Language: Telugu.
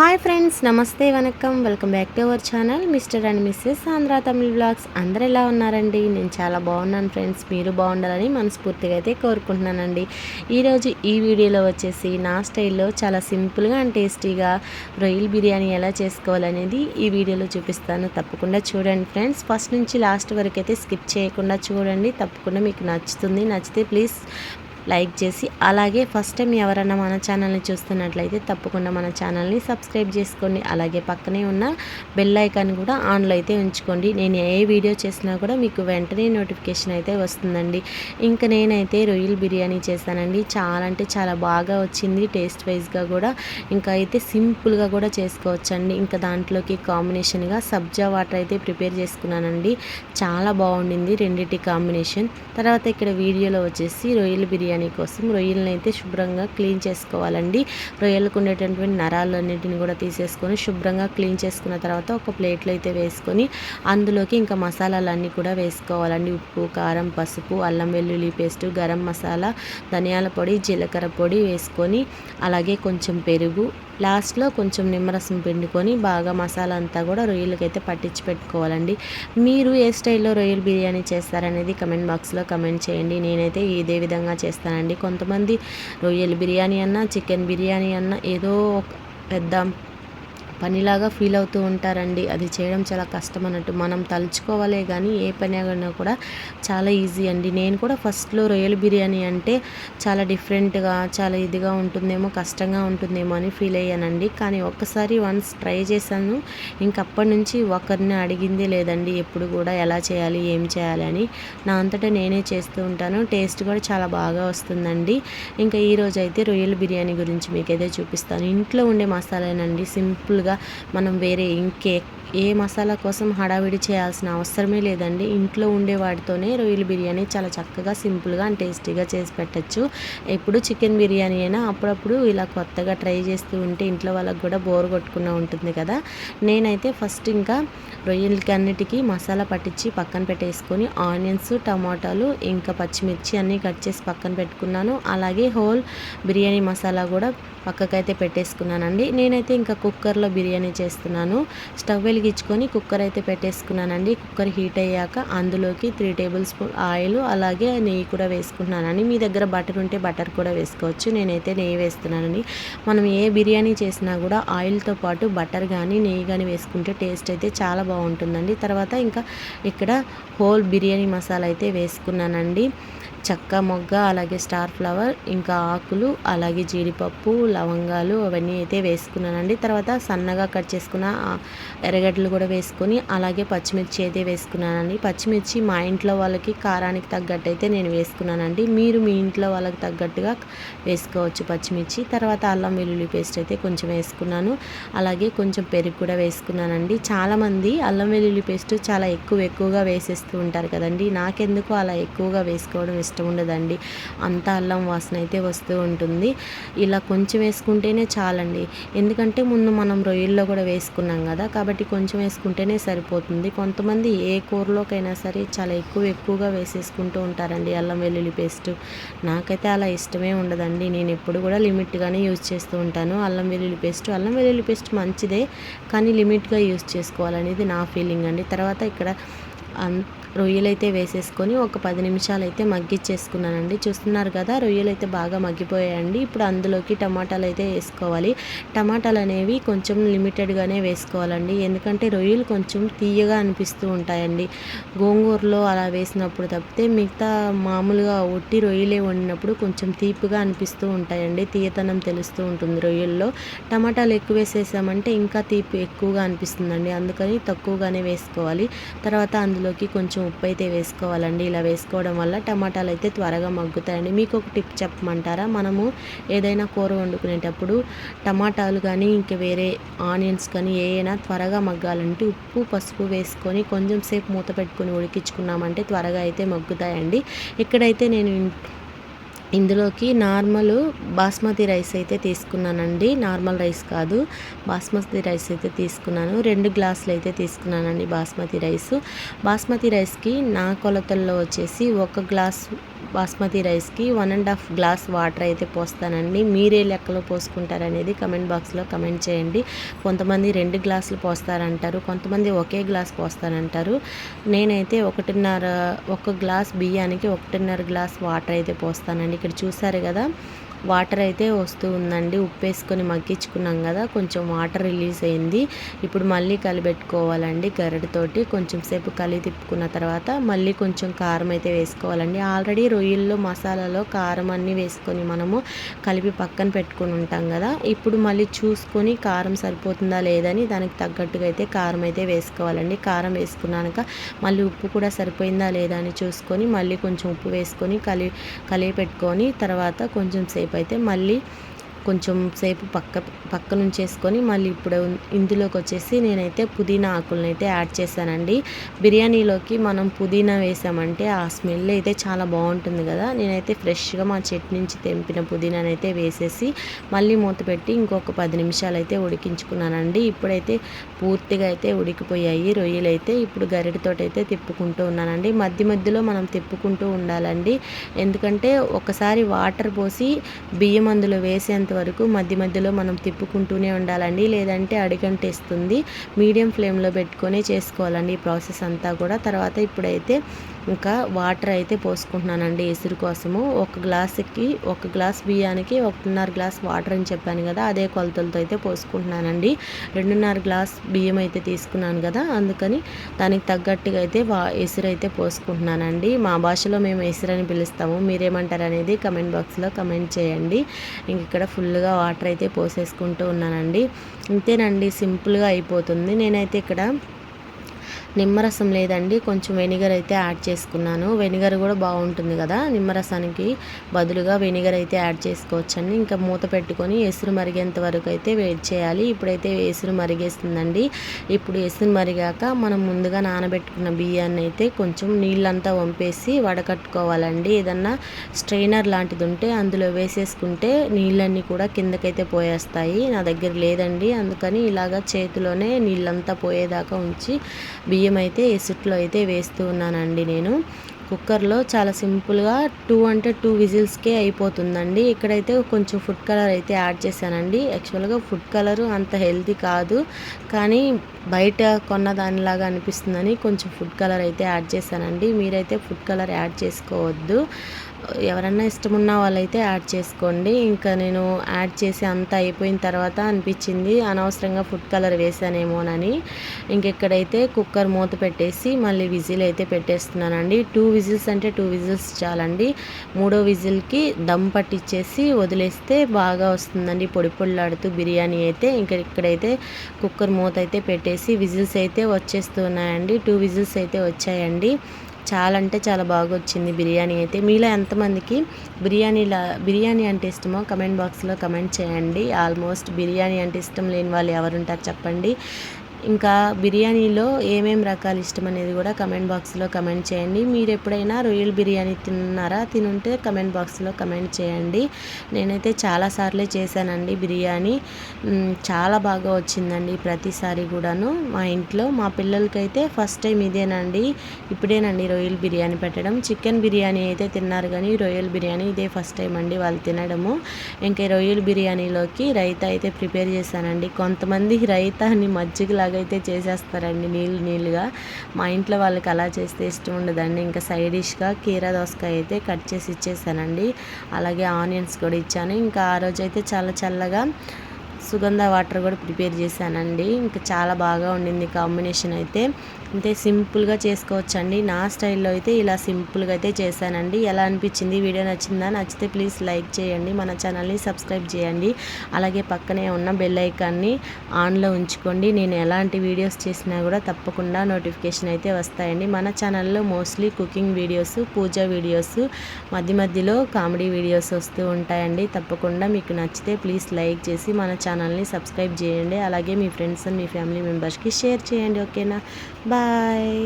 హాయ్ ఫ్రెండ్స్ నమస్తే వనకం. Welcome back to our channel. Mr and Mrs Andhra Tamil blogs అందరు ఎలా ఉన్నారండి? నేను చాలా బాగున్నాను ఫ్రెండ్స్. మీరు బాగుండాలని మనస్ఫూర్తిగా అయితే కోరుకుంటున్నానండి. ఈరోజు ఈ వీడియోలో వచ్చేసి నా స్టైల్లో చాలా సింపుల్గా అండ్ టేస్టీగా రొయ్యల బిర్యానీ ఎలా చేసుకోవాలనేది ఈ వీడియోలో చూపిస్తాను. తప్పకుండా చూడండి ఫ్రెండ్స్. ఫస్ట్ నుంచి లాస్ట్ వరకు అయితే స్కిప్ చేయకుండా చూడండి. తప్పకుండా మీకు నచ్చుతుంది. నచ్చితే ప్లీజ్ లైక్ చేసి అలాగే ఫస్ట్ టైం ఎవరైనా మన ఛానల్ని చూస్తున్నట్లయితే తప్పకుండా మన ఛానల్ని సబ్స్క్రైబ్ చేసుకోండి. అలాగే పక్కనే ఉన్న బెల్ ఐకాన్ కూడా ఆన్లో అయితే ఉంచుకోండి. నేను ఏ వీడియో చేసినా కూడా మీకు వెంటనే నోటిఫికేషన్ అయితే వస్తుందండి. ఇంకా నేనైతే రొయ్యల బిర్యానీ చేశానండి. చాలా అంటే చాలా బాగా వచ్చింది. టేస్ట్ వైజ్గా కూడా ఇంకా అయితే సింపుల్గా కూడా చేసుకోవచ్చండి. ఇంకా దాంట్లోకి కాంబినేషన్గా సబ్జా వాటర్ అయితే ప్రిపేర్ చేసుకున్నానండి. చాలా బాగుండింది రెండింటి కాంబినేషన్. తర్వాత ఇక్కడ వీడియోలో వచ్చేసి రొయ్యల బిర్యానీ కోసం రొయ్యలను అయితే శుభ్రంగా క్లీన్ చేసుకోవాలండి. రొయ్యలకు ఉండేటటువంటి నరాలన్నిటిని కూడా తీసేసుకొని శుభ్రంగా క్లీన్ చేసుకున్న తర్వాత ఒక ప్లేట్లో అయితే వేసుకొని అందులోకి ఇంకా మసాలాలన్నీ కూడా వేసుకోవాలండి. ఉప్పు కారం పసుపు అల్లం వెల్లుల్లి పేస్టు గరం మసాలా ధనియాల పొడి జీలకర్ర పొడి వేసుకొని అలాగే కొంచెం పెరుగు లాస్ట్లో కొంచెం నిమ్మరసం పిండుకొని బాగా మసాలా అంతా కూడా రొయ్యలకైతే పట్టించి పెట్టుకోవాలండి. మీరు ఏ స్టైల్లో రొయ్యల బిర్యానీ చేస్తారనేది కమెంట్ బాక్స్లో కమెంట్ చేయండి. నేనైతే ఇదే విధంగా చేస్తానండి. కొంతమంది రొయ్యల బిర్యానీ అన్నా చికెన్ బిర్యానీ అన్నా ఏదో ఒక పెద్ద పనిలాగా ఫీల్ అవుతూ ఉంటారండి. అది చేయడం చాలా కష్టం అన్నట్టు. మనం తలుచుకోవాలే కానీ ఏ పని అయినా కూడా చాలా ఈజీ అండి. నేను కూడా ఫస్ట్లో రొయ్యల బిర్యానీ అంటే చాలా డిఫరెంట్గా చాలా ఇదిగా ఉంటుందేమో కష్టంగా ఉంటుందేమో అని ఫీల్ అయ్యానండి. కానీ ఒక్కసారి వన్స్ ట్రై చేశాను. ఇంకప్పటి నుంచి ఒకరిని అడిగిందే లేదండి. ఎప్పుడు కూడా ఎలా చేయాలి ఏం చేయాలి అని. నా అంతటా నేనే చేస్తూ ఉంటాను. టేస్ట్ కూడా చాలా బాగా వస్తుందండి. ఇంకా ఈరోజు అయితే రొయ్యల బిర్యానీ గురించి మీకైతే చూపిస్తాను. ఇంట్లో ఉండే మసాలానండి. సింపుల్గా మనం వేరే ఇంకే ఏ మసాలా కోసం హడావిడి చేయాల్సిన అవసరమే లేదండి. ఇంట్లో ఉండే వాటితోనే రొయ్యల బిర్యానీ చాలా చక్కగా సింపుల్గా అండ్ టేస్టీగా చేసి పెట్టచ్చు. ఎప్పుడు చికెన్ బిర్యానీ అయినా అప్పుడప్పుడు ఇలా కొత్తగా ట్రై చేస్తూ ఉంటే ఇంట్లో వాళ్ళకి కూడా బోర్ కొట్టుకున్న ఉంటుంది కదా. నేనైతే ఫస్ట్ ఇంకా రొయ్యలకి అన్నిటికీ మసాలా పట్టించి పక్కన పెట్టేసుకొని ఆనియన్స్ టమాటాలు ఇంకా పచ్చిమిర్చి అన్నీ కట్ చేసి పక్కన పెట్టుకున్నాను. అలాగే హోల్ బిర్యానీ మసాలా కూడా పక్కకైతే పెట్టేసుకున్నానండి. నేనైతే ఇంకా కుక్కర్లో బిర్యానీ చేస్తున్నాను. స్టవ్ వెలిగించుకొని కుక్కర్ అయితే పెట్టేసుకున్నానండి. కుక్కర్ హీట్ అయ్యాక అందులోకి త్రీ టేబుల్ స్పూన్ ఆయిల్ అలాగే నెయ్యి కూడా వేసుకుంటున్నానండి. మీ దగ్గర బటర్ ఉంటే బటర్ కూడా వేసుకోవచ్చు. నేనైతే నెయ్యి వేస్తున్నానండి. మనం ఏ బిర్యానీ చేసినా కూడా ఆయిల్తో పాటు బటర్ కానీ నెయ్యి కానీ వేసుకుంటే టేస్ట్ అయితే చాలా బాగుంటుందండి. తర్వాత ఇంకా ఇక్కడ హోల్ బిర్యానీ మసాలా అయితే వేసుకున్నానండి. చక్క మొగ్గ అలాగే స్టార్ ఫ్లవర్ ఇంకా ఆకులు అలాగే జీడిపప్పు లవంగాలు అవన్నీ అయితే వేసుకున్నానండి. తర్వాత సన్నగా కట్ చేసుకున్న ఎర్రగడ్డలు కూడా వేసుకొని అలాగే పచ్చిమిర్చి అయితే వేసుకున్నానండి. పచ్చిమిర్చి మా ఇంట్లో వాళ్ళకి కారానికి తగ్గట్టు అయితే నేను వేసుకున్నానండి. మీరు మీ ఇంట్లో వాళ్ళకి తగ్గట్టుగా వేసుకోవచ్చు పచ్చిమిర్చి. తర్వాత అల్లం వెల్లుల్లి పేస్ట్ అయితే కొంచెం వేసుకున్నాను. అలాగే కొంచెం పెరుగు కూడా వేసుకున్నానండి. చాలామంది అల్లం వెల్లుల్లి పేస్ట్ చాలా ఎక్కువ ఎక్కువగా వేసేస్తూ ఉంటారు కదండి. నాకెందుకు అలా ఎక్కువగా వేసుకోవడం ఇష్టం? ఇష్టం ఉండదండి. అంత అల్లం వాసన అయితే వస్తూ ఉంటుంది. ఇలా కొంచెం వేసుకుంటేనే చాలండి. ఎందుకంటే ముందు మనం రొయ్యల్లో కూడా వేసుకున్నాం కదా కాబట్టి కొంచెం వేసుకుంటేనే సరిపోతుంది. కొంతమంది ఏ కూరలోకైనా సరే చాలా ఎక్కువ ఎక్కువగా వేసేసుకుంటూ ఉంటారండి అల్లం వెల్లుల్లి పేస్ట్. నాకైతే అలా ఇష్టమే ఉండదండి. నేను ఎప్పుడు కూడా లిమిట్గానే యూజ్ చేస్తూ ఉంటాను. అల్లం వెల్లుల్లి పేస్ట్ అల్లం వెల్లుల్లి పేస్ట్ మంచిదే కానీ లిమిట్గా యూజ్ చేసుకోవాలనేది నా ఫీలింగ్ అండి. తర్వాత ఇక్కడ రొయ్యలు అయితే వేసేసుకొని ఒక పది నిమిషాలు అయితే మగ్గిచ్చేసుకున్నానండి. చూస్తున్నారు కదా రొయ్యలు అయితే బాగా మగ్గిపోయాయండి. ఇప్పుడు అందులోకి టమాటాలు అయితే వేసుకోవాలి. టమాటాలు అనేవి కొంచెం లిమిటెడ్గానే వేసుకోవాలండి. ఎందుకంటే రొయ్యలు కొంచెం తీయగా అనిపిస్తూ ఉంటాయండి. గోంగూరలో అలా వేసినప్పుడు తప్పితే మిగతా మామూలుగా ఒట్టి రొయ్యలే వండినప్పుడు కొంచెం తీపిగా అనిపిస్తూ ఉంటాయండి. తీయతనం తెలుస్తూ ఉంటుంది రొయ్యల్లో. టమాటాలు ఎక్కువ వేసేసామంటే ఇంకా తీపి ఎక్కువగా అనిపిస్తుందండి. అందుకని తక్కువగానే వేసుకోవాలి. తర్వాత అందులోకి కొంచెం ఉప్పు అయితే వేసుకోవాలండి. ఇలా వేసుకోవడం వల్ల టమాటాలు అయితే త్వరగా మగ్గుతాయండి. మీకు ఒక టిప్ చెప్పమంటారా? మనము ఏదైనా కూర వండుకునేటప్పుడు టమాటాలు కానీ ఇంక వేరే ఆనియన్స్ కానీ ఏదైనా త్వరగా మగ్గాలంటే ఉప్పు పసుపు వేసుకొని కొంచెం సేపు మూత పెట్టుకొని ఉడికించుకున్నామంటే త్వరగా అయితే మగ్గుతాయండి. ఇక్కడైతే నేను ఇందులోకి నార్మల్ బాస్మతి రైస్ అయితే తీసుకున్నానండి. నార్మల్ రైస్ కాదు. బాస్మతి రైస్ అయితే తీసుకున్నాను. రెండు గ్లాసులు అయితే తీసుకున్నానండి బాస్మతి రైస్. బాస్మతి రైస్కి నా కొలతల్లో వచ్చేసి ఒక గ్లాస్ బాస్మతి రైస్కి one and half glass water అయితే పోస్తానండి. మీరే లెక్కలో పోసుకుంటారనేది కమెంట్ బాక్స్లో కమెంట్ చేయండి. కొంతమంది రెండు గ్లాసులు పోస్తారంటారు కొంతమంది ఒకే గ్లాస్ పోస్తారంటారు. నేనైతే ఒకటిన్నర ఒక గ్లాస్ బియ్యానికి ఒకటిన్నర గ్లాస్ వాటర్ అయితే పోస్తానండి. ఇక్కడ చూసారు కదా వాటర్ అయితే వస్తూ ఉందండి. ఉప్పు వేసుకొని మగ్గించుకున్నాం కదా కొంచెం వాటర్ రిలీజ్ అయింది. ఇప్పుడు మళ్ళీ కలిపెట్టుకోవాలండి గరిటతోటి కొంచెం సేపు కలిగి తిప్పుకున్న తర్వాత మళ్ళీ కొంచెం కారం అయితే వేసుకోవాలండి. ఆల్రెడీ రొయ్యల్లో మసాలాలో కారం అన్నీ వేసుకొని మనము కలిపి పక్కన పెట్టుకుని ఉంటాం కదా ఇప్పుడు మళ్ళీ చూసుకొని కారం సరిపోతుందా లేదని దానికి తగ్గట్టుగా అయితే కారం అయితే వేసుకోవాలండి. కారం వేసుకున్నాక మళ్ళీ ఉప్పు కూడా సరిపోయిందా లేదా అని చూసుకొని మళ్ళీ కొంచెం ఉప్పు వేసుకొని కలి కలిపి పెట్టుకొని తర్వాత కొంచెం సేపు సేపు అయితే మళ్ళీ కొంచెం సేపు పక్క పక్క నుంచేసుకొని మళ్ళీ ఇప్పుడు ఇందులోకి వచ్చేసి నేనైతే పుదీనా ఆకులను అయితే యాడ్ చేశానండి. బిర్యానీలోకి మనం పుదీనా వేసామంటే ఆ స్మెల్ అయితే చాలా బాగుంటుంది కదా. నేనైతే ఫ్రెష్గా మా చెట్టు నుంచి తెంపిన పుదీనానైతే వేసేసి మళ్ళీ మూత పెట్టి ఇంకొక పది నిమిషాలు అయితే ఉడికించుకున్నానండి. ఇప్పుడైతే పూర్తిగా అయితే ఉడికిపోయాయి. రొయ్యలైతే ఇప్పుడు గరిటతో అయితే తిప్పుకుంటూ ఉన్నానండి. మధ్య మధ్యలో మనం తిప్పుకుంటూ ఉండాలండి. ఎందుకంటే ఒకసారి వాటర్ పోసి బియ్యం అందులో వేసేంత వరకు మధ్య మధ్యలో మనం తిప్పుకుంటూనే ఉండాలండి. లేదంటే అడిగంటేస్తుంది. మీడియం ఫ్లేమ్లో పెట్టుకొని చేసుకోవాలండి ఈ ప్రాసెస్ అంతా కూడా. తర్వాత ఇప్పుడైతే ఇంకా వాటర్ అయితే పోసుకుంటున్నానండి ఎసురు కోసము. ఒక గ్లాసుకి ఒక గ్లాస్ బియ్యానికి ఒకటిన్నర గ్లాస్ వాటర్ అని చెప్పాను కదా అదే కొలతలతో అయితే పోసుకుంటున్నానండి. రెండున్నర గ్లాస్ బియ్యం అయితే తీసుకున్నాను కదా అందుకని దానికి తగ్గట్టుగా అయితే వా ఎసురు అయితే పోసుకుంటున్నానండి. మా భాషలో మేము ఎసురు అని పిలుస్తాము. మీరేమంటారు అనేది కమెంట్ బాక్స్లో కమెంట్ చేయండి. ఇంక ఇక్కడ ఫుల్గా వాటర్ అయితే పోసేసుకుంటూ ఉన్నానండి. ఇంతేనండి సింపుల్గా అయిపోతుంది. నేనైతే ఇక్కడ నిమ్మరసం లేదండి. కొంచెం వెనిగర్ అయితే యాడ్ చేసుకున్నాను. వెనిగర్ కూడా బాగుంటుంది కదా. నిమ్మరసానికి బదులుగా వెనిగర్ అయితే యాడ్ చేసుకోవచ్చండి. ఇంకా మూత పెట్టుకొని ఎసురు మరిగేంత వరకు అయితే వెయిట్ చేయాలి. ఇప్పుడైతే ఎసురు మరిగేస్తుందండి. ఇప్పుడు ఎసురు మరిగాక మనం ముందుగా నానబెట్టుకున్న బియ్యాన్ని అయితే కొంచెం నీళ్ళంతా వంపేసి వడకట్టుకోవాలండి. ఏదన్నా స్ట్రైనర్ లాంటిది ఉంటే అందులో వేసేసుకుంటే నీళ్ళన్నీ కూడా కిందకైతే పోయేస్తాయి. నా దగ్గర లేదండి. అందుకని ఇలాగ చేతిలోనే నీళ్ళంతా పోయేదాకా ఉంచి బియ్యం బియ్యం అయితే ఎసుట్లో అయితే వేస్తూ ఉన్నానండి నేను. కుక్కర్లో చాలా సింపుల్గా టూ అంటే టూ విజిల్స్కే అయిపోతుందండి. ఇక్కడైతే కొంచెం ఫుడ్ కలర్ అయితే యాడ్ చేశానండి. యాక్చువల్గా ఫుడ్ కలరు అంత హెల్తీ కాదు. కానీ బయట కొన్న దానిలాగా అనిపిస్తుందని కొంచెం ఫుడ్ కలర్ అయితే యాడ్ చేశానండి. మీరైతే ఫుడ్ కలర్ యాడ్ చేసుకోవద్దు. ఎవరన్నా ఇష్టం ఉన్న వాళ్ళైతే యాడ్ చేసుకోండి. ఇంకా నేను యాడ్ చేసి అంతా అయిపోయిన తర్వాత అనిపించింది అనవసరంగా ఫుడ్ కలర్ వేసానేమోనని ఇంకెక్కడైతే కుక్కర్ మూత పెట్టేసి మళ్ళీ విజిల్ అయితే పెట్టేస్తున్నానండి. టూ విజిల్స్ అంటే టూ విజిల్స్ చాలండి. మూడో విజిల్కి దమ్ పట్టించేసి వదిలేస్తే బాగా వస్తుందండి. పొడి పొడిలాడుతూ బిర్యానీ అయితే ఇంకా ఇక్కడైతే కుక్కర్ మూత అయితే పెట్టేసి విజిల్స్ అయితే వచ్చేస్తున్నాయండి. టూ విజిల్స్ అయితే వచ్చాయండి. చాలా అంటే చాలా బాగా వచ్చింది బిర్యానీ అయితే. మీలో ఎంతమందికి బిర్యానీలా బిర్యానీ అంటే ఇష్టమో కమెంట్ బాక్స్లో కమెంట్ చేయండి. ఆల్మోస్ట్ బిర్యానీ అంటే ఇష్టం లేని వాళ్ళు ఎవరుంటారు చెప్పండి. ఇంకా బిర్యానీలో ఏమేమి రకాలు ఇష్టం అనేది కూడా కమెంట్ బాక్స్లో కమెంట్ చేయండి. మీరు ఎప్పుడైనా రొయ్యల బిర్యానీ తిన్నారా? తినుంటే కమెంట్ బాక్స్లో కమెంట్ చేయండి. నేనైతే చాలాసార్లే చేశానండి బిర్యానీ. చాలా బాగా వచ్చిందండి ప్రతిసారి కూడాను మా ఇంట్లో. మా పిల్లలకైతే ఫస్ట్ టైం ఇదేనండి. ఇప్పుడేనండి రొయ్యల బిర్యానీ పెట్టడం. చికెన్ బిర్యానీ అయితే తిన్నారు కానీ రొయ్యల బిర్యానీ ఇదే ఫస్ట్ టైం అండి వాళ్ళు తినడము. ఇంకా రొయ్యల బిర్యానీలోకి రైతా అయితే ప్రిపేర్ చేశానండి. కొంతమంది రైతాని మజ్జిగలాగా అయితే చేసేస్తారండి నీళ్ళు నీళ్ళుగా మా ఇంట్లో వాళ్ళకి అలా చేస్తే ఇష్టం ఉండదండి. ఇంకా సైడ్ డిష్గా కీరా దోసకాయ అయితే కట్ చేసి ఇచ్చేసానండి. అలాగే ఆనియన్స్ కూడా ఇచ్చాను. ఇంకా ఆ రోజు అయితే చాలా చల్లగా సుగంధ వాటర్ కూడా ప్రిపేర్ చేశానండి. ఇంకా చాలా బాగా ఉండింది కాంబినేషన్ అయితే. అంతే సింపుల్గా చేసుకోవచ్చండి. నా స్టైల్లో అయితే ఇలా సింపుల్గా అయితే చేశానండి. ఎలా అనిపించింది? వీడియో నచ్చిందా? నచ్చితే ప్లీజ్ లైక్ చేయండి. మన ఛానల్ని సబ్స్క్రైబ్ చేయండి. అలాగే పక్కనే ఉన్న బెల్ ఐకాన్ని ఆన్లో ఉంచుకోండి. నేను ఎలాంటి వీడియోస్ చేసినా కూడా తప్పకుండా నోటిఫికేషన్ అయితే వస్తాయండి. మన ఛానల్లో mostly cooking videos puja videos మధ్య మధ్యలో కామెడీ వీడియోస్ వస్తూ ఉంటాయండి. తప్పకుండా మీకు నచ్చితే ప్లీజ్ లైక్ చేసి మన ఛానల్ని సబ్స్క్రైబ్ చేయండి. అలాగే మీ ఫ్రెండ్స్ అండ్ మీ ఫ్యామిలీ మెంబర్స్కి షేర్ చేయండి. ఓకేనా? బాయ్.